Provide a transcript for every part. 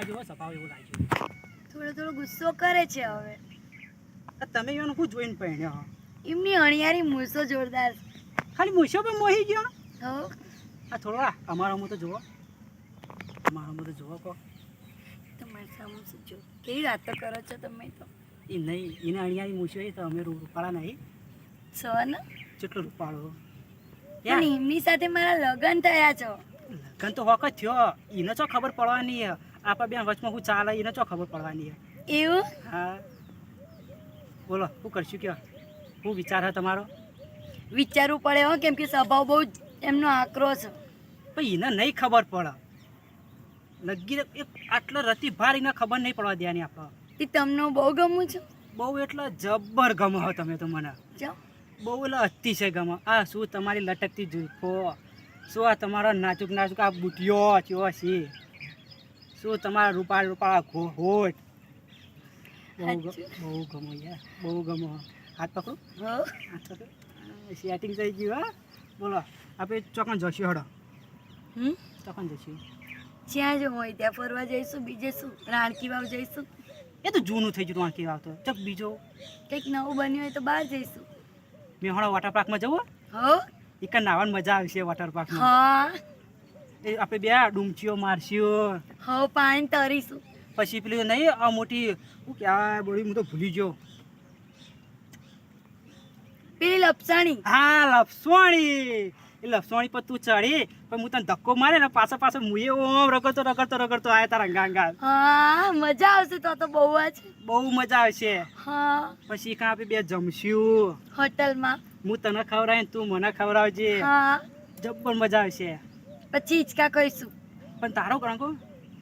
સ્વભાવ એવું લાગ્યું થોડો થોડો ગુસ્સો કરે છે હવે. તમે એનું શું જોઈને પહેણ્યો એમની અણિયારી મૂસો જોરદાર ખાલી મૂછો પણ મોહી ગયો હો. આ થોડો આ અમારો મું તો જુઓ. અમારો મું તો જુઓ કહો તમારી સામે જો કેવી વાતો કરો છો તમે તો? એ નહીં એને અણિયારી મૂછો એ તો અમે રૂપાળા નહીં. છો ને? કેટલો રૂપાળો? એમની સાથે મારા લગ્ન થયા છો. લગન તો વખત થયો. એને તો ખબર પડવાની આપણા બેન વચમાં હું ચાલે એને ચો ખબર પડવાની હે? એવું? હા. બોલો શું કરશું કયો? શું વિચાર છે તમારો? વિચારવું પડે હો કેમ કે સ્વભાવ બહુ એમનો આકરો છે. પણ એને નહીં ખબર પડે. લગી એક આટલો રતી ભાર એને ખબર નહીં પડવા દેવાની આપણે એ તમને બહુ ગમું છું? બહુ એટલે જબ્બર ગમો હો તમે તો મને. બહુ એટલે અતિશય ગમો. આ શું તમારી લટકતી જૂઠો શું આ તમારો નાજુક નાજુક આ બુટિયો ચો છે શું તમારા રૂપાળ રૂપાળા હોટ બહુ બહુ ગમો યાર બહુ ગમો. હાથ પકડો. હો. હાથ પકડો. સેટિંગ થઈ ગયું હા? બોલો આપણે ચોકન જશું હડો. હમ? ચોકન જશું. જ્યાં જો હોય ત્યાં ફરવા જઈશું બીજે શું? રાણકી વાવ જઈશું? એ તો જૂનું થઈ ગયું રાણકી વાવ તો. ચક બીજો. કંઈક નવું બન્યું હોય તો બહાર જઈશું. મેં હમણાં વોટર પાર્કમાં જવું? હો. એક નાવાની મજા આવશે વોટર પાર્કમાં હા. એ આપણે બે ડુમચીઓ મારશીઓ. હો પાણી તરીશું. પછી પેલી નહીં આ મોટી હું કહેવાય બોલી હું તો ભૂલી ગયો. પેલી લપસાણી. હા લપસવાણી એ લપસવાણી પર તું ચડી પણ હું તને ધક્કો મારે ને પાછો પાછો મુએ ઓમ રગડતો રગડતો રગડતો આયા તારા ગાંગા હા મજા આવશે તો તો બહુ જ. બહુ મજા આવશે. હા. પછી કાં આપણે બે જમશું. હોટલમાં. હું તને ખવડાવીને તું મને ખવડાવજે. હા. જબ્બર મજા આવશે. પછી હિંચકા કરીશું પણ તારો ગણકો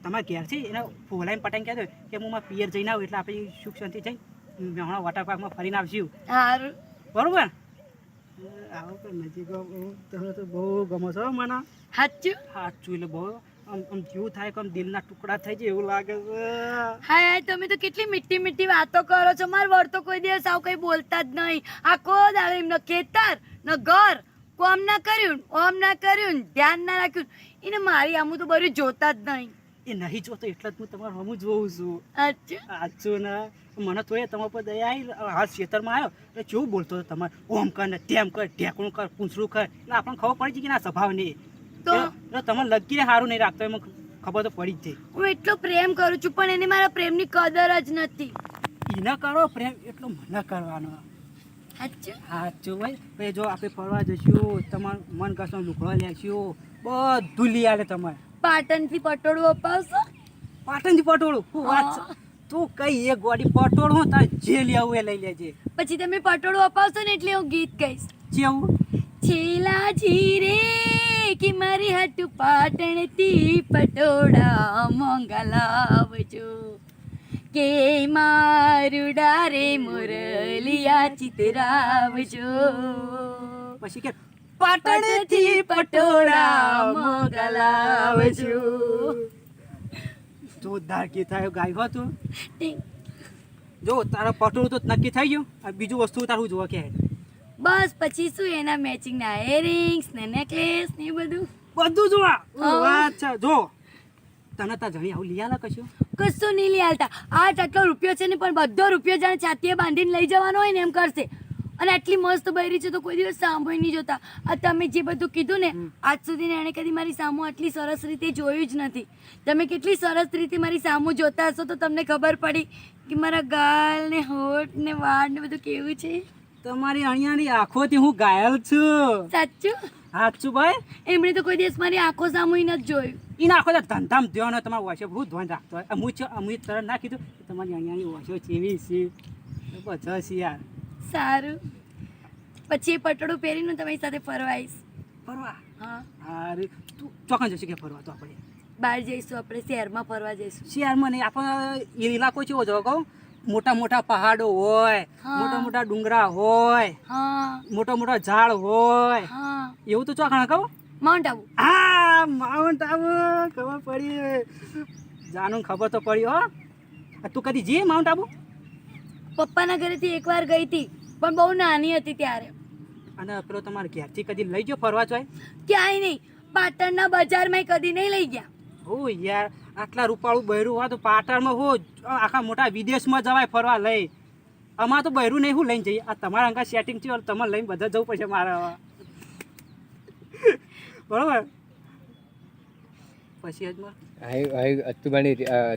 તમારા ઘેરથી એને ફોલાઈને પટાઈને કહેતો કે હું મારા પિયર જઈને આવું એટલે આપણે સુખ શાંતિ જઈ હમણાં વોટર પાર્કમાં ફરીને આવશું સારું બરોબર? આવો કે નજીક. તમે તો બહુ ગમો છો મને સાચું સાચું એટલે બહુ. આમ આમ જેવું થાય કે આમ દિલના ટુકડા થઈ જાય એવું લાગે છે. હાય હાય તમે તો કેટલી મીઠી મીઠી વાતો કરો છો. માર વર તો કોઈ દિવસ આવું કઈ બોલતા જ નહીં. આખો દાડો એમનો ખેતર ન ઘર કોમ ના કર્યું ઓમ ના કર્યું ધ્યાન ના રાખ્યું એને મારી આમું તો બધું જોતા જ નહીં. એ નહીં જોતો એટલે જ હું તમારું હમું જોઉં છું. સાચું? ના? મને તો એ તમારા પર દયા આવી હાથ ખેતરમાં આવ્યો એટલે કેવું બોલતો હતો તમારે? ઓમ કર ને તેમ કર ઢેકણું કર પૂંછડું કર. એટલે આપણને ખબર પડી છે કે ના સ્વભાવ નહીં તો તમે લગીને સારું નહીં રાખતો એમાં ખબર તો પડી જ જાય. હું એટલો પ્રેમ કરું છું પણ એને મારા પ્રેમની કદર જ નથી. એને કરો પ્રેમ એટલો મને કરવાનો. સાચું? ભાઈ. જો આપણે ફરવા જઈશું તમારું મન કસો લુગડો લેશું બધું લઈ આલે તમારે. પાટણથી પટોળું અપાવશો? પાટણથી પટોળું? શું વાત તું કઈ એક ગોડી પટોળું તારે જે એ લઈ લેજે. પછી તમે પટોળું અપાવશો ને એટલે હું ગીત ગાઈશ. જેવું છેલા જીરે કે મારી હાટુ પાટણથી પટોળા મોંઘા લાવજો. કે મારું ડારે મુરલિયા ચિતરાવજો. પછી કે પાટણથી પટોળા મોગલાવજો લાવજો. જોરદાર થાય આવ્યો ગાયો હતું. જો તારા પટોળું તો નક્કી થઈ ગયું? આ બીજું વસ્તુ તારું જોવા કે? બસ પછી શું એના મેચિંગ ના ઇયરિંગ્સ ને નેકલેસ ને બધું? બધું જોવા? અચ્છા. જો તને તા જણી આવું લઈ આલા કશું? કશું નહીં લઈ આલતા. આ આટલો રૂપિયો છે ને પણ બધો રૂપિયો જાણે છાતીએ બાંધીને લઈ જવાનો હોય ને એમ કરશે. અને આટલી મસ્ત બૈરી છે તો કોઈ દિવસ સાંભળી નહીં જોતા. આ તમે જે બધું કીધું ને આજ સુધી એણે કદી મારી સામું આટલી સરસ રીતે જોયું જ નથી. તમે કેટલી સરસ રીતે મારી સામું જોતા હશો તો તમને ખબર પડી કે મારા ગાલ ને હોઠ ને વાળ ને બધું કેવું છે. તમારી અહીંયાની આંખોથી હું ઘાયલ છું. સાચું? સાચું ભાઈ? એમણે તો કોઈ દિવસ મારી આંખો સામું નથી જોયું. એને આખો તો ધંધામ ધ્યાન હોય તમારા વાસે બહુ ધ્યાન રાખતો હોય. અમુક છે અમુક તરત ના કીધું તમારી અહીંયાની વાસો ચેવી છે. બધા છે યાર. સારું. પછી એ પટડું પહેરીને તમારી સાથે ફરવા આવીશ. ફરવા? હા. અરે તું ચોકન જશે કે ફરવા તો આપણે. બહાર જઈશું આપણે શહેરમાં ફરવા જઈશું. શહેરમાં નહીં આપણો એ ઇલાકો કેવો જો કહું. મોટા મોટા પહાડો હોય મોટા મોટા ડુંગરા હોય મોટા મોટા ઝાડ હોય. એવું તો ચોખા કહો માઉન્ટ આબુ હા માઉન્ટ આબુ ખબર પડી જાનું ખબર તો પડી હો. તું કદી જી માઉન્ટ આબુ પપ્પાના ઘરેથી એકવાર ગઈ હતી પણ બહુ નાની હતી ત્યારે. અને પેલો તમારે ઘેરથી કદી લઈ ગયો ફરવા જોય ક્યાંય નહીં. પાટણના બજારમાં કદી નહીં લઈ ગયા. ઓ યાર. આટલા રૂપાળું બૈરું હોય તો પાટણમાં હો આખા મોટા વિદેશમાં જવાય ફરવા લઈ. અમારે તો બૈરું નહીં, હું લઈને જઈએ આ તમારા અંગા સેટિંગ થયું, તમે લઈને બધા જવું પડશે મારે બરોબર? પછી અતુબાની